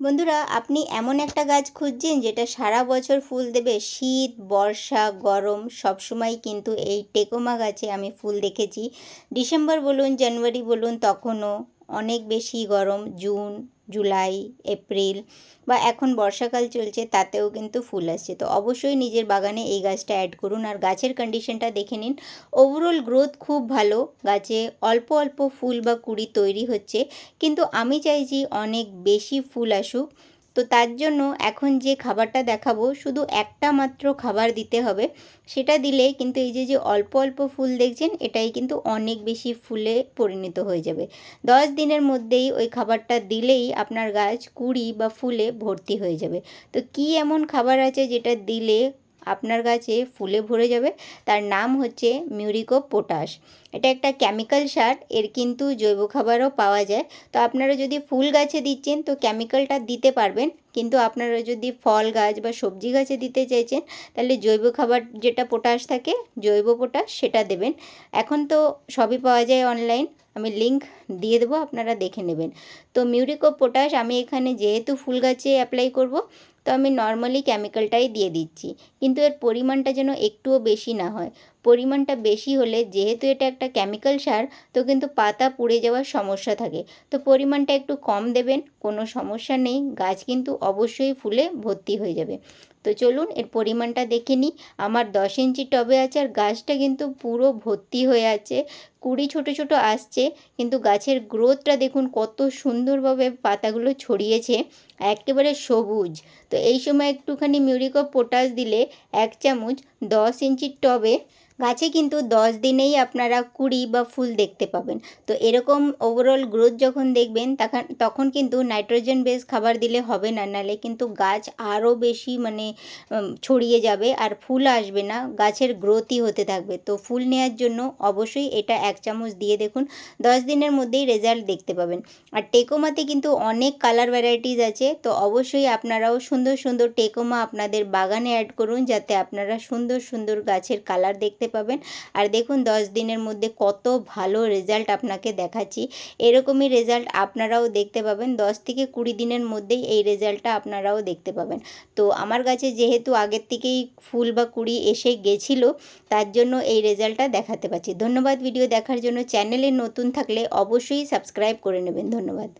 বন্ধুরা, আপনি এমন একটা গাছ খুঁজছেন যেটা সারা বছর ফুল দেবে। শীত, বর্ষা, গরম, সবসময় কিন্তু এই টেকোমা গাছে আমি ফুল দেখেছি। ডিসেম্বর বলুন, জানুয়ারি বলুন, তখনও অনেক বেশি গরম, জুন, জুলাই, এপ্রিল বা এখন বর্ষাকাল চলছে তাতেও কিন্তু ফুল আসছে। তো অবশ্যই নিজের বাগানে এই গাছটা অ্যাড করুন আর গাছের কন্ডিশনটা দেখে নিন। ওভারঅল গ্রোথ খুব ভালো, গাছে অল্প অল্প ফুল বা কুড়ি তৈরি হচ্ছে। কিন্তু আমি চাইছি অনেক বেশি ফুল আসুক। তো তার জন্য এখন যে খাবারটা দেখাবো, শুধু একটা মাত্র খাবার দিতে হবে। সেটা দিলে কিন্তু এই যে যে অল্প অল্প ফুল দেখছেন, এটাই কিন্তু অনেক বেশি ফুলে পরিণত হয়ে যাবে। দশ দিনের মধ্যেই ওই খাবারটা দিলেই আপনার গাছ কুড়ি বা ফুলে ভর্তি হয়ে যাবে। তো কি এমন খাবার আছে যেটা দিলে আপনার গাছে ফুলে ভরে যাবে। তার নাম হচ্ছে মিউরিকো পটাশ। এটা একটা কেমিক্যাল সার, এর কিন্তু জৈব খাবারও পাওয়া যায়। তো আপনারা যদি ফুল গাছে দিচ্ছেন, তো কেমিক্যালটা দিতে পারবেন। কিন্তু আপনারা যদি ফল গাছ বা সবজি গাছে দিতে চাইছেন, তাহলে জৈব খাবার যেটা পটাশ থাকে, জৈব পটাশ সেটা দেবেন। এখন তো সবই পাওয়া যায় অনলাইন আমি লিঙ্ক দিয়ে দেবো, আপনারা দেখে নেবেন। তো মিউরিকো পটাশ, আমি এখানে যেহেতু ফুল গাছে অ্যাপ্লাই করব তো আমি নর্মালি কেমিক্যালটাই দিয়ে দিচ্ছি। কিন্তু এর পরিমাণটা যেন একটুও বেশি না হয়। পরিমাণটা বেশি হলে যেহেতু এটা একটা কেমিক্যাল সার, তো কিন্তু পাতা পুড়ে যাওয়ার সমস্যা থাকে। তো পরিমাণটা একটু কম দেবেন, কোনো সমস্যা নেই, গাছ কিন্তু অবশ্যই ফুলে ভর্তি হয়ে যাবে। তো চলুন এর পরিমাণটা দেখে নিই। আমার দশ ইঞ্চি টবে আছে আর গাছটা কিন্তু পুরো ভর্তি হয়ে আছে। কুড়ি ছোটো ছোটো আসছে, কিন্তু গাছের গ্রোথটা দেখুন কত সুন্দরভাবে পাতাগুলো ছড়িয়েছে, একেবারে সবুজ। তো এই সময় একটুখানি মিউরিক পটাশ দিলে এক চামচ দশ ইঞ্চির টবে গাছে কিন্তু দশ দিনেই আপনারা কুড়ি বা ফুল দেখতে পাবেন। তো এরকম ওভারঅল গ্রোথ যখন দেখবেন, তখন তখন কিন্তু নাইট্রোজেন বেস খাবার দিলে হবে না, নালে কিন্তু গাছ আরও বেশি মানে ছড়িয়ে যাবে আর ফুল আসবে না, গাছের গ্রোথই হতে থাকবে। তো ফুল নেওয়ার জন্য অবশ্যই এটা এক চামচ দিয়ে দেখুন, দশ দিনের মধ্যেই রেজাল্ট দেখতে পাবেন। আর টেকোমাতে কিন্তু অনেক কালার ভ্যারাইটিস আছে, তো অবশ্যই আপনারাও সুন্দর সুন্দর টেকোমা আপনাদের বাগানে অ্যাড করুন, যাতে আপনারা সুন্দর সুন্দর গাছের কালার দেখতে পাবেন। আর দেখুন, দশ দিনের মধ্যে কত ভালো রেজাল্ট আপনাকে দেখাচ্ছি। এরকমই রেজাল্ট আপনারাও দেখতে পাবেন। দশ থেকে কুড়ি দিনের মধ্যেই এই রেজাল্টটা আপনারাও দেখতে পাবেন। তো আমার কাছে যেহেতু আগের থেকেই ফুল বা কুড়ি এসে গেছিল, তার জন্য এই রেজাল্টটা দেখাতে পাচ্ছি ধন্যবাদ ভিডিও দেখার জন্য। চ্যানেলে নতুন থাকলে অবশ্যই সাবস্ক্রাইব করে নেবেন। ধন্যবাদ।